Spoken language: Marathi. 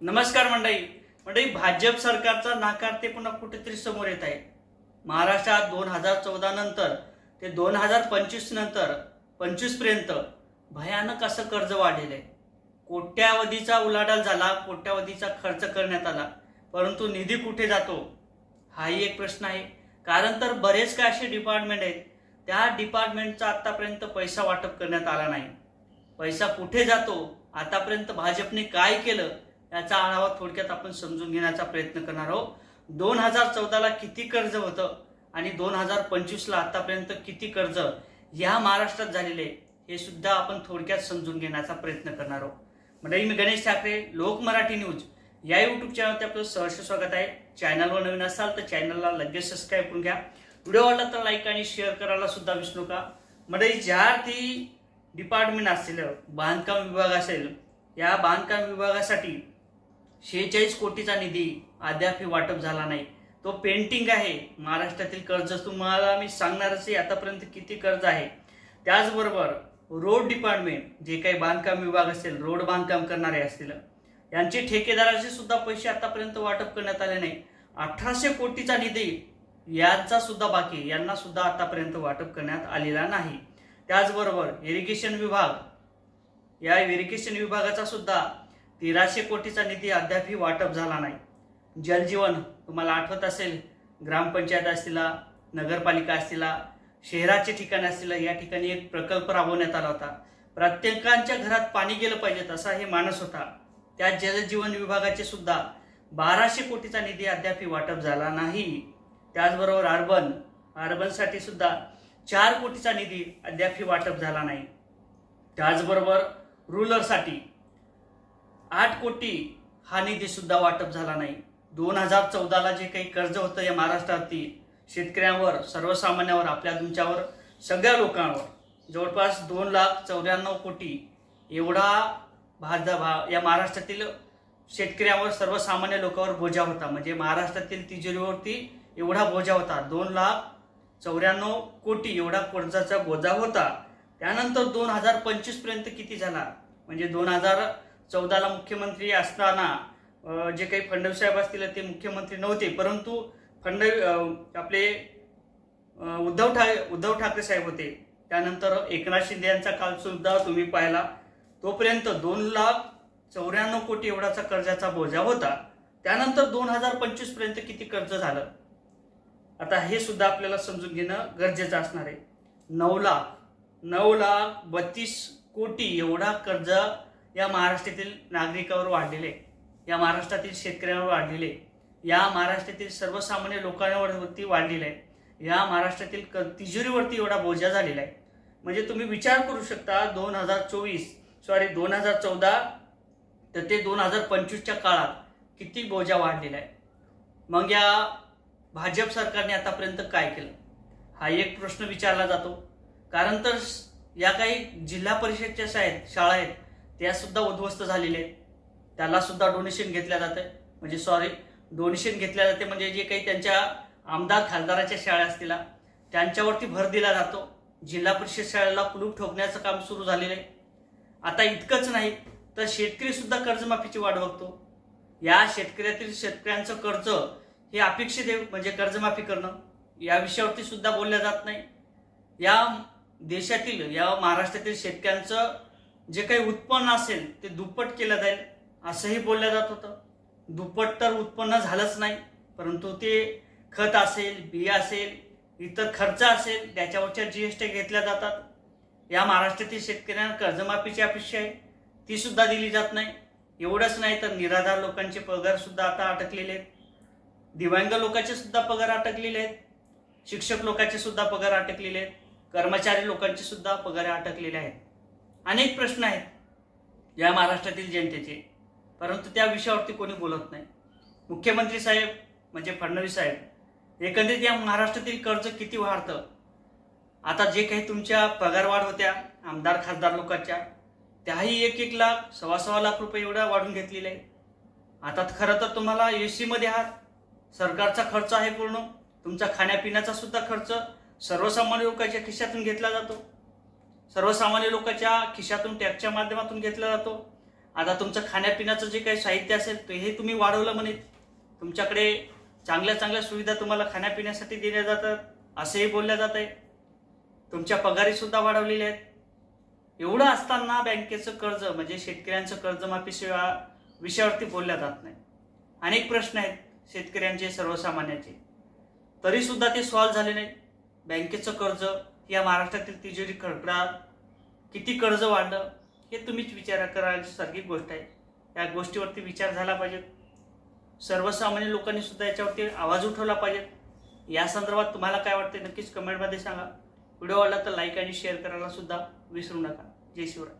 नमस्कार मंडळी. मंडळी भाजप सरकारचा नाकार ते पुन्हा कुठेतरी समोर येत आहे. महाराष्ट्रात दोन हजार चौदा नंतर ते दोन हजार पंचवीस नंतर पंचवीसपर्यंत भयानक असं कर्ज वाढलेलं आहे. कोट्यावधीचा उलाढाल झाला कोट्यावधीचा खर्च करण्यात आला. परंतु निधी कुठे जातो? हाही एक प्रश्न आहे. कारण तर बरेच काय असे डिपार्टमेंट आहेत. त्या डिपार्टमेंटचा आतापर्यंत पैसा वाटप करण्यात आला नाही. पैसा कुठे जातो? आतापर्यंत भाजपने काय केलं? याचा आढावा थोडक्यात आपण समजून घेण्याचा प्रयत्न करणार आहोत. दोन हजार चौदाला किती कर्ज होतं आणि दोन हजार पंचवीसला आतापर्यंत किती कर्ज या महाराष्ट्रात झालेले हे सुद्धा आपण थोडक्यात समजून घेण्याचा प्रयत्न करणार आहोत. मंडळी मी गणेश ठाकरे लोक मराठी न्यूज. या युट्यूब चॅनलवरती आपलं सहर्ष स्वागत आहे. चॅनलवर नवीन असाल तर चॅनलला लगेच सबस्क्राईब करून घ्या. व्हिडिओ आवडला तर लाईक आणि शेअर करायला सुद्धा विसरू नका. मंडळी ज्या ती डिपार्टमेंट असेल बांधकाम विभाग असेल या बांधकाम विभागासाठी शेहेचाळीस कोटीचा निधी अद्याप वाटप झाला नाही. तो पेंटिंग आहे. महाराष्ट्रातील कर्ज तुम्हाला मी सांगणारच आहे आतापर्यंत किती कर्ज आहे? त्याचबरोबर रोड डिपार्टमेंट जे काही बांधकाम विभाग असेल रोड बांधकाम करणारे असतील यांचे ठेकेदाराचे सुद्धा पैसे आतापर्यंत वाटप करण्यात आले नाही. अठराशे कोटीचा निधी यांचा सुद्धा बाकी यांना सुद्धा आतापर्यंत वाटप करण्यात आलेला नाही. त्याचबरोबर इरिगेशन विभाग या इरिगेशन विभागाचा सुद्धा तेराशे कोटीचा निधी अद्यापही वाटप झाला नाही. जलजीवन तुम्हाला आठवत असेल ग्रामपंचायत असतील नगरपालिका असतील शहराचे ठिकाण असतील या ठिकाणी एक प्रकल्प राबवण्यात आला होता. प्रत्येकांच्या घरात पाणी गेलं पाहिजे असा हे मानस होता. त्या जलजीवन विभागाचे सुद्धा बाराशे कोटीचा निधी अद्यापही वाटप झाला नाही. त्याचबरोबर अर्बन अर्बनसाठी सुद्धा चार कोटीचा निधी अद्यापही वाटप झाला नाही. त्याचबरोबर रुरलसाठी आठ कोटी हा निधी सुद्धा वाटप झाला नाही. दोन हजार चौदाला जे काही कर्ज होतं या महाराष्ट्रातील शेतकऱ्यांवर सर्वसामान्यावर आपल्या तुमच्यावर सगळ्या लोकांवर जवळपास दोन लाख चौऱ्याण्णव कोटी एवढा भाज भा या महाराष्ट्रातील शेतकऱ्यांवर सर्वसामान्य लोकांवर बोजा होता. म्हणजे महाराष्ट्रातील तिजोरीवरती एवढा बोजा होता. दोन लाख चौऱ्याण्णव कोटी एवढा कर्जाचा बोजा होता. त्यानंतर दोन हजार पंचवीसपर्यंत किती झाला? म्हणजे दोन हजार चौदाला मुख्यमंत्री असताना जे काही फडणवीस साहेब असतील ते मुख्यमंत्री नव्हते. परंतु फडणवीस आपले उद्धव ठा उद्धव ठाकरे साहेब होते. त्यानंतर एकनाथ शिंदे यांचा कालसुद्धा तुम्ही पाहिला. तोपर्यंत दोन लाख चौऱ्याण्णव कोटी एवढाचा कर्जाचा बोजा होता. त्यानंतर दोन हजार पंचवीसपर्यंत किती कर्ज झालं? आता हे सुद्धा आपल्याला समजून घेणं गरजेचं असणार आहे. नऊ लाख नऊ लाख बत्तीस कोटी एवढा कर्ज या महाराष्ट्रातील नागरिकावर वाढलेले या महाराष्ट्रातील शेतकऱ्यांवर वाढलेले या महाराष्ट्रातील सर्वसामान्य लोकांवरती वाढलेले आहे या महाराष्ट्रातील क तिजोरीवरती एवढा बोजा झालेला आहे. म्हणजे तुम्ही विचार करू शकता दोन हजार चोवीस सॉरी दोन हजार चौदा तर ते दोन हजार पंचवीसच्या काळात किती बोजा वाढलेला आहे. मग या भाजप सरकारने आतापर्यंत काय केलं? हा एक प्रश्न विचारला जातो. कारण तर या काही जिल्हा परिषदच्या शाळेत शाळा आहेत त्या सुद्धा उद्ध्वस्त झालेले आहेत. त्याला सुद्धा डोनेशन घेतल्या जातं म्हणजे सॉरी डोनेशन घेतल्या जाते म्हणजे जे काही त्यांच्या आमदार खासदाराच्या शाळा असतील त्यांच्यावरती भर दिला जातो. जिल्हा परिषद शाळेला कुलूप ठोकण्याचं काम सुरू झालेलं आहे. आता इतकंच नाही तर शेतकरी सुद्धा कर्जमाफीची वाट बघतो. या शेतकऱ्यातील शेतकऱ्यांचं कर्ज हे अपेक्षित आहे म्हणजे कर्जमाफी करणं. या विषयावरती सुद्धा बोलल्या जात नाही. या देशातील या महाराष्ट्रातील शेतकऱ्यांचं जे काही उत्पन्न असेल ते दुप्पट केलं जाईल. असंही बोललं जात होतं. दुप्पट तर उत्पन्न झालंच नाही परंतु ते खत असेल बिया असेल इतर खर्च असेल त्याच्यावरच्या जी एस टी घेतल्या जातात. या महाराष्ट्रातील शेतकऱ्यांना कर्जमाफीची अपेक्षा आहे. ती सुद्धा दिली जात नाही. एवढंच नाही तर निराधार लोकांचे पगार सुद्धा आता अटकलेले आहेत. दिव्यांग लोकांचे सुद्धा पगार अटकलेले आहेत. शिक्षक लोकांचे सुद्धा पगार अटकलेले आहेत. कर्मचारी लोकांचे सुद्धा पगार अटकलेले आहेत. अनेक प्रश्न आहेत या महाराष्ट्रातील जनतेचे. परंतु त्या विषयावरती कोणी बोलत नाही. मुख्यमंत्री साहेब म्हणजे फडणवीस साहेब एकंदरीत या महाराष्ट्रातील कर्ज किती वाढतं? आता जे काही तुमच्या पगारवाढ होत्या आमदार खासदार लोकांच्या त्याही एक एक लाख सव्वा सव्वा लाख रुपये एवढ्या वाढून घेतलेले आहे आता खरं तर तुम्हाला ए सीमध्ये आहात. सरकारचा खर्च आहे पूर्ण. तुमचा खाण्यापिण्याचा सुद्धा खर्च सर्वसामान्य लोकांच्या खिशातून घेतला जातो. सर्वसामान्य लोकांच्या खिशातून टॅक्सच्या माध्यमातून घेतला जातो. आता तुमचं खाण्यापिण्याचं जे काही साहित्य असेल ते हे तुम्ही वाढवलं म्हणे. तुमच्याकडे चांगल्या चांगल्या सुविधा तुम्हाला खाण्यापिण्यासाठी दिल्या जातात असंही बोलल्या जात आहे. तुमच्या पगारीसुद्धा वाढवलेल्या आहेत. एवढं असताना बँकेचं कर्ज म्हणजे शेतकऱ्यांचं कर्जमाफी सेवा विषयावरती बोलल्या जात नाही. अनेक प्रश्न आहेत शेतकऱ्यांचे सर्वसामान्यांचे. तरीसुद्धा ते सॉल्व्ह झाले नाही. बँकेचं कर्ज या महाराष्ट्रातील तिजोरी खडखडाट किती कर्ज वाढलं हे तुम्हीच विचार करायसारखी गोष्ट आहे. या गोष्टीवरती विचार झाला पाहिजे सर्वसामान्य लोकांनी सुद्धा याच्यावरती आवाज उठवला पाहिजे या संदर्भात तुम्हाला काय वाटते नक्कीच कमेंटमध्ये सांगा. व्हिडिओ आवडला तर लाईक आणि शेअर करायला सुद्धा विसरू नका. जय शिवराय.